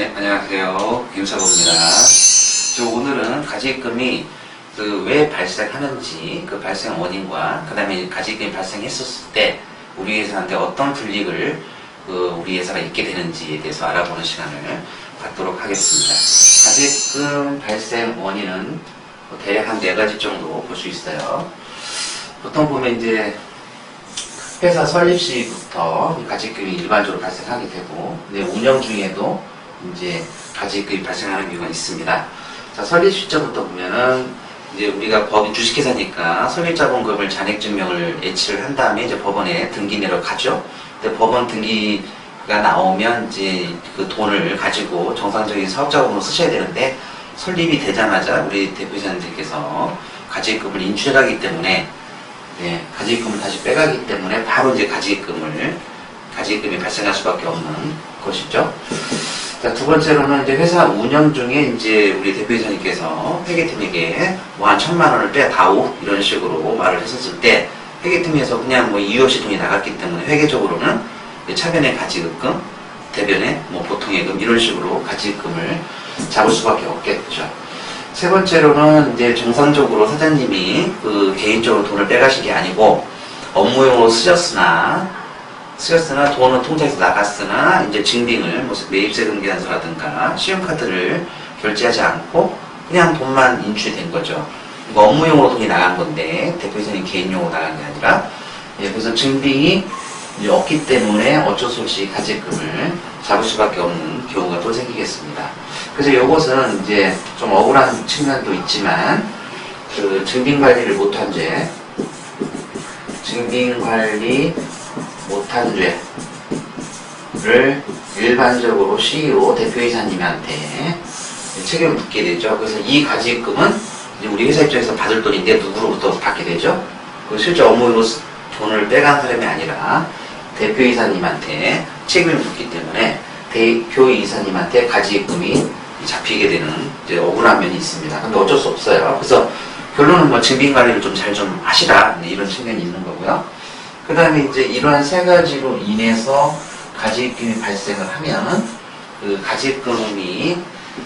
네, 안녕하세요. 김사고입니다. 저 오늘은 가지입금이 그 왜 발생하는지 그 발생 원인과 그 다음에 가지입금이 발생했었을 때 우리 회사한테 어떤 불이익을 그 우리 회사가 입게 되는지에 대해서 알아보는 시간을 갖도록 하겠습니다. 가지입금 발생 원인은 뭐 대략 한 네 가지 정도 볼 수 있어요. 보통 보면 이제 회사 설립 시부터 가지입금이 일반적으로 발생하게 되고, 근데 운영 중에도 이제 가지입금이 발생하는 경우가 있습니다. 자, 설립 시점부터 보면은 이제 우리가 법인 주식회사니까 설립자본금을 잔액증명을 예치를 한 다음에 이제 법원에 등기내러 가죠. 근데 법원 등기가 나오면 이제 그 돈을 가지고 정상적인 사업자금으로 쓰셔야 되는데 설립이 되자마자 우리 대표이사님들께서 가지입금을 인출하기 때문에 네, 가지입금을 다시 빼가기 때문에 바로 이제 가지입금을 가지입금이 발생할 수밖에 없는 것이죠. 자, 두 번째로는 이제 회사 운영 중에 이제 우리 대표이사님께서 회계팀에게 뭐 한 천만 원을 빼다오 이런 식으로 말을 했었을 때 회계팀에서 그냥 뭐 이유 없이 돈이 나갔기 때문에 회계적으로는 차변의 가지입금, 대변의 뭐 보통예금 이런 식으로 가지입금을 잡을 수밖에 없겠죠. 세 번째로는 이제 정상적으로 사장님이 그 개인적으로 돈을 빼가신 게 아니고 업무용으로 쓰셨으나 쓰였으나 돈은 통장에서 나갔으나 이제 증빙을 뭐 매입세 등기한서라든가 신용카드를 결제하지 않고 그냥 돈만 인출된 거죠. 이거 업무용으로 돈이 나간 건데 대표이사님 개인용으로 나간 게 아니라 예, 그래서 증빙이 없기 때문에 어쩔 수 없이 가지금을 잡을 수밖에 없는 경우가 또 생기겠습니다. 그래서 이것은 이제 좀 억울한 측면도 있지만 그 증빙 관리를 못한 죄, 증빙 관리 못한 죄를 일반적으로 CEO 대표이사님한테 책임을 묻게 되죠. 그래서 이 가지금은 이제 우리 회사 입장에서 받을 돈인데 누구로부터 받게 되죠? 그 실제 업무로 돈을 빼간 사람이 아니라 대표이사님한테 책임을 묻기 때문에 대표이사님한테 가지입금이 잡히게 되는 이제 억울한 면이 있습니다. 근데 어쩔 수 없어요. 그래서 결론은 뭐 증빙 관리를 좀 잘좀 하시라 네, 이런 측면이 있는 거고요. 그 다음에 이제 이러한 세 가지로 인해서 가지입금이 발생을 하면 그 가지입금이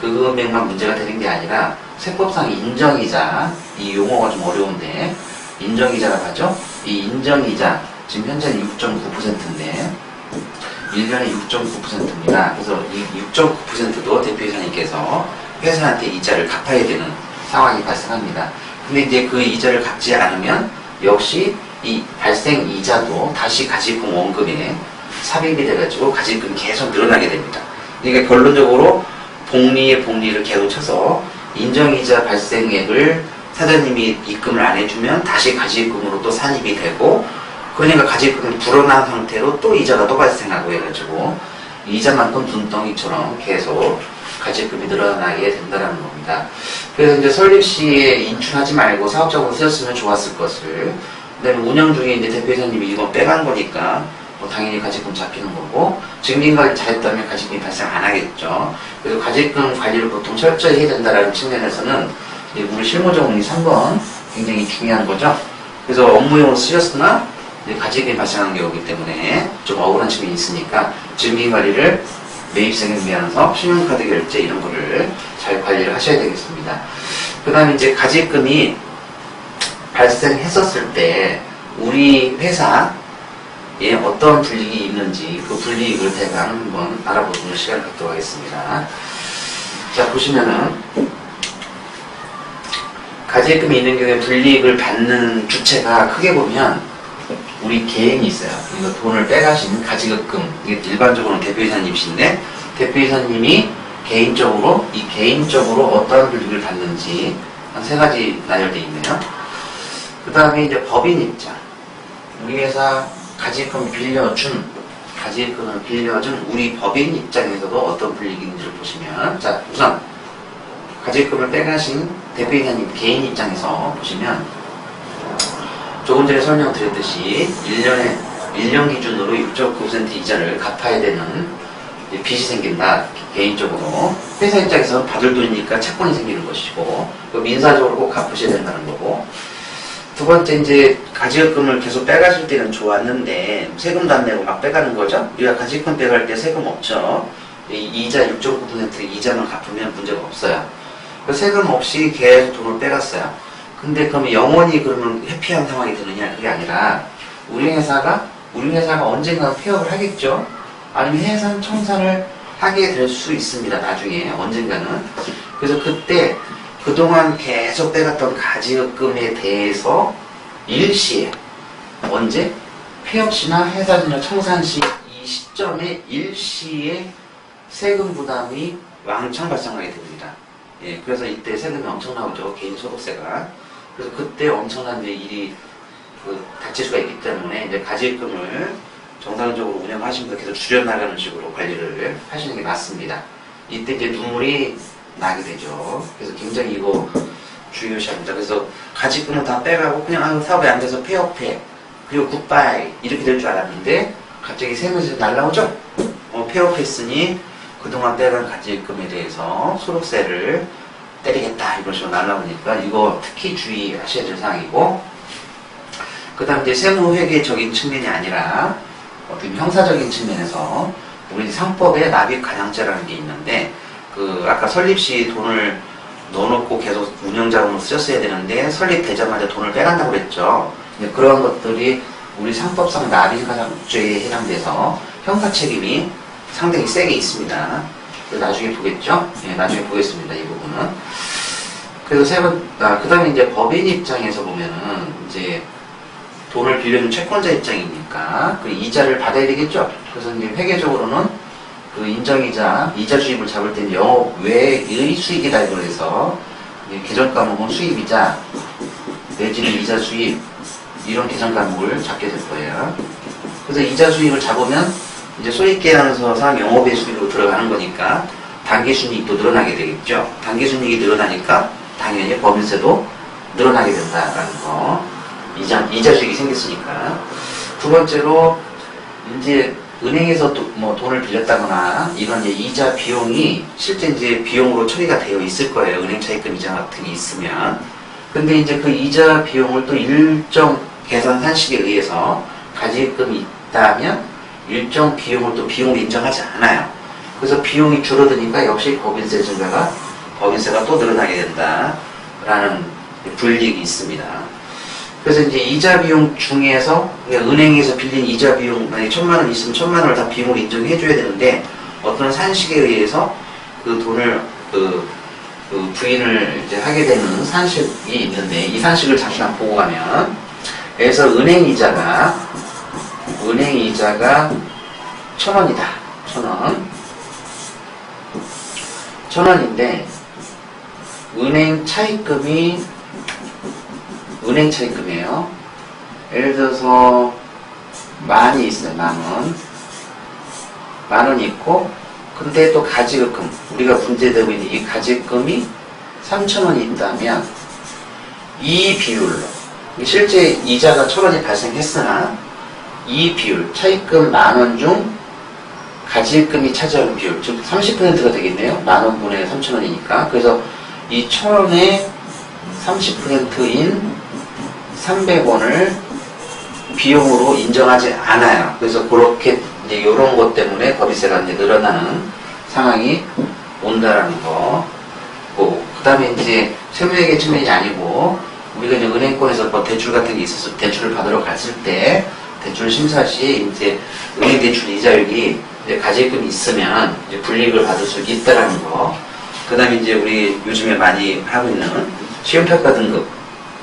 그 금액만 문제가 되는 게 아니라 세법상 인정이자 이 용어가 좀 어려운데 인정이자라고 하죠. 이 인정이자 지금 현재는 6.9%인데 1년에 6.9%입니다. 그래서 이 6.9%도 대표이사님께서 회사한테 이자를 갚아야 되는 상황이 발생합니다. 근데 이제 그 이자를 갚지 않으면 역시 이 발생 이자도 다시 가지금 원금에 삽입이 돼가지고 가지금이 계속 늘어나게 됩니다. 그러니까 결론적으로 복리의 복리를 계속 쳐서 인정이자 발생액을 사장님이 입금을 안 해주면 다시 가지금으로 또 산입이 되고 그러니까 가지금이 불어난 상태로 또 이자가 또 발생하고 해가지고 이자만큼 눈덩이처럼 계속 가지금이 늘어나게 된다는 겁니다. 그래서 이제 설립 시에 인출하지 말고 사업자금으로 쓰였으면 좋았을 것을 그다음에 운영 중에 이제 대표이사님이 이건 빼간 거니까 뭐 당연히 가지금 잡히는 거고 증빙 관리 잘했다면 가지금이 발생 안 하겠죠. 그래서 가지금 관리를 보통 철저히 해야 된다는 측면에서는 이제 우리 실무정리 3번 굉장히 중요한 거죠. 그래서 업무용으로 쓰였으나 이제 가지금이 발생하는 경우이기 때문에 좀 억울한 측면이 있으니까 증빙 관리를 매입세금 미하면서 신용카드 결제 이런 거를 잘 관리를 하셔야 되겠습니다. 그 다음에 이제 가지금이 발생했었을 때 우리 회사에 어떤 불이익이 있는지 그 불이익을 대강 한번 알아보는 시간을 갖도록 하겠습니다. 자 보시면은 가지금이 있는 경우에 불이익을 받는 주체가 크게 보면 우리 개인이 있어요. 이거 돈을 빼가신 가지급금 이게 일반적으로는 대표이사님이신데 대표이사님이 개인적으로 이 개인적으로 어떠한 불이익을 받는지 한 세 가지 나열되어 있네요. 그 다음에 이제 법인 입장. 우리 회사 가지금 빌려준, 가지금을 빌려준 우리 법인 입장에서도 어떤 불이익인지를 보시면, 자, 우선, 가지금을 빼가신 대표이사님 개인 입장에서 보시면, 조금 전에 설명드렸듯이 1년에, 1년 기준으로 6.9% 이자를 갚아야 되는 빚이 생긴다, 개인적으로. 회사 입장에서는 받을 돈이니까 채권이 생기는 것이고, 그 민사적으로 꼭 갚으셔야 된다는 거고, 두 번째 이제 가지급금을 계속 빼가실 때는 좋았는데 세금도 안 내고 막 빼가는 거죠. 우리가 가지급금 빼갈 때 세금 없죠. 이 이자 6.9% 이자만 갚으면 문제가 없어요. 그 세금 없이 계속 돈을 빼갔어요. 근데 그러면 영원히 그러면 회피한 상황이 되느냐 그게 아니라 우리 회사가 우리 회사가 언젠가 폐업을 하겠죠. 아니면 해산 청산을 하게 될 수 있습니다. 나중에 언젠가는. 그래서 그때 그동안 계속 빼갔던 가지급금에 대해서 일시에 언제 폐업 시나 해산 시나 청산 시 이 시점에 일시에 세금 부담이 왕창 발생하게 됩니다. 예, 그래서 이때 세금이 엄청 나오죠. 개인 소득세가. 그래서 그때 엄청난 이제 일이 그 닥칠 수가 있기 때문에 이제 가지금을 정상적으로 운영하시면서 계속 줄여나가는 식으로 관리를 하시는 게 맞습니다. 이때 이제 눈물이 나게 되죠. 그래서 굉장히 이거 주의하셔야 그래서 가지금을 다 빼가고 그냥 아, 사업에 안 돼서 폐업해. 그리고 굿바이 이렇게 될 줄 알았는데 갑자기 세면서 날라오죠. 어, 폐업했으니 그동안 빼간 가지금에 대해서 소득세를 때리겠다 이런 식으로 날라오니까 이거 특히 주의하셔야 될 사항이고 그 다음 이제 세무회계적인 측면이 아니라 어떤 형사적인 측면에서 우리 상법에 납입 가량죄라는 게 있는데 그 아까 설립 시 돈을 넣어놓고 계속 운영자금으로 쓰셨어야 되는데 설립되자마자 돈을 빼간다고 그랬죠. 근데 그런 것들이 우리 상법상 납입 가량죄에 해당돼서 형사 책임이 상당히 세게 있습니다. 나중에 보겠죠? 예, 나중에 보겠습니다. 이 부분은. 그래서 세 번, 아, 그 다음에 이제 법인 입장에서 보면은 이제 돈을 빌려준 채권자 입장이니까 그 이자를 받아야 되겠죠. 그래서 이제 회계적으로는 그 인정이자 이자 수입을 잡을 때 영업 외의 수익이다 이걸 해서 계정 과목은 수입이자 내지는 이자 수입 이런 계정 과목을 잡게 될 거예요. 그래서 이자 수익을 잡으면 이제 소액계약서상 영업의 수익으로 들어가는 거니까 단기 순이익도 늘어나게 되겠죠. 단기 순이익이 늘어나니까 당연히 법인세도 늘어나게 된다라는 거. 이자, 이자 수익이 생겼으니까. 두 번째로, 이제 은행에서 또뭐 돈을 빌렸다거나 이런 이제 이자 비용이 실제 이제 비용으로 처리가 되어 있을 거예요. 은행 차입금 이자 같은 게 있으면. 근데 이제 그 이자 비용을 또 일정 계산 산식에 의해서 가지금이 있다면 일정 비용을 또 비용을 인정하지 않아요. 그래서 비용이 줄어드니까 역시 법인세 증가가 법인세가 또 늘어나게 된다라는 불이익이 있습니다. 그래서 이제 이자 비용 중에서 그러니까 은행에서 빌린 이자 비용 만약에 천만 원 있으면 천만 원을 다 비용으로 인정해 줘야 되는데 어떤 산식에 의해서 그 돈을 그, 그 부인을 이제 하게 되는 산식이 있는데 이 산식을 잠시만 보고 가면 그래서 은행 이자가 은행 이자가 천 원이다 천 원. 천 원인데 은행 차입금이 은행 차입금이에요. 예를 들어서 만이 있어요. 만 원. 만 원이 있고 근데 또 가지급금 우리가 문제되고 있는 이 가지급금이 3천 원이 있다면 이 비율로 실제 이자가 천 원이 발생했으나 이 비율 차입금 만 원 중 가지금이 차지하는 비율 즉 30%가 되겠네요. 만 원분의 3천 원이니까 그래서 이 천 원의 30%인 300원을 비용으로 인정하지 않아요. 그래서 그렇게 이제 이런 것 때문에 법인세가 이제 늘어나는 상황이 온다라는 거. 그 다음에 이제 세무회계 측면이 아니고 우리가 이제 은행권에서 뭐 대출 같은 게 있어서 대출을 받으러 갔을 때 대출 심사 시 이제 은행 대출 이자율이 이제 가지금이 있으면 이제 불이익을 받을 수 있다라는 거. 그 다음에 이제 우리 요즘에 많이 하고 있는 시험평가 등급,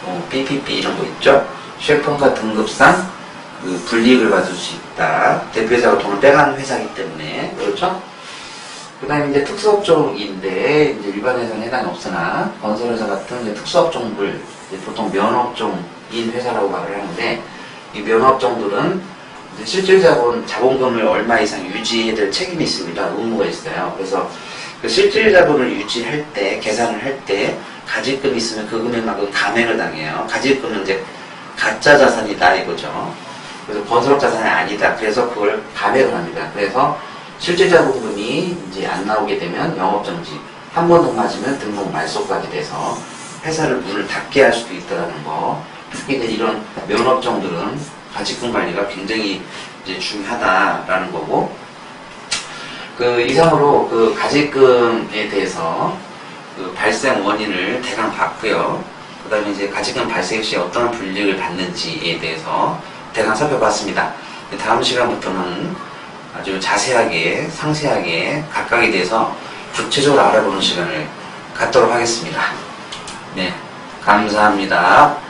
어, PPP 이런 거 있죠? 시험평가 등급상 그 불이익을 받을 수 있다. 대표회사가 돈을 빼가는 회사이기 때문에. 그렇죠? 그 다음에 이제 특수업종인데, 이제 일반 회사는 해당이 없으나, 건설회사 같은 이제 특수업종들, 이제 보통 면업종인 회사라고 말을 하는데, 이 면업종들은 실질 자본, 자본금을 얼마 이상 유지해야 될 책임이 있습니다. 의무가 있어요. 그래서 그 실질 자본을 유지할 때, 계산을 할 때, 가지금이 있으면 그 금액만큼 감액을 당해요. 가지금은 이제 가짜 자산이다 이거죠. 그래서 건설업 자산이 아니다. 그래서 그걸 감액을 합니다. 그래서 실질 자본금이 이제 안 나오게 되면 영업정지. 한 번 더 맞으면 등록 말소까지 돼서 회사를 문을 닫게 할 수도 있다는 거. 특히 이런 면업종들은 가지금 관리가 굉장히 이제 중요하다라는 거고. 그 이상으로 그 가지금에 대해서 그 발생 원인을 대강 봤고요. 그 다음에 이제 가지금 발생 시 어떤 불이익을 받는지에 대해서 대강 살펴봤습니다. 다음 시간부터는 아주 자세하게, 상세하게 각각에 대해서 구체적으로 알아보는 시간을 갖도록 하겠습니다. 네, 감사합니다.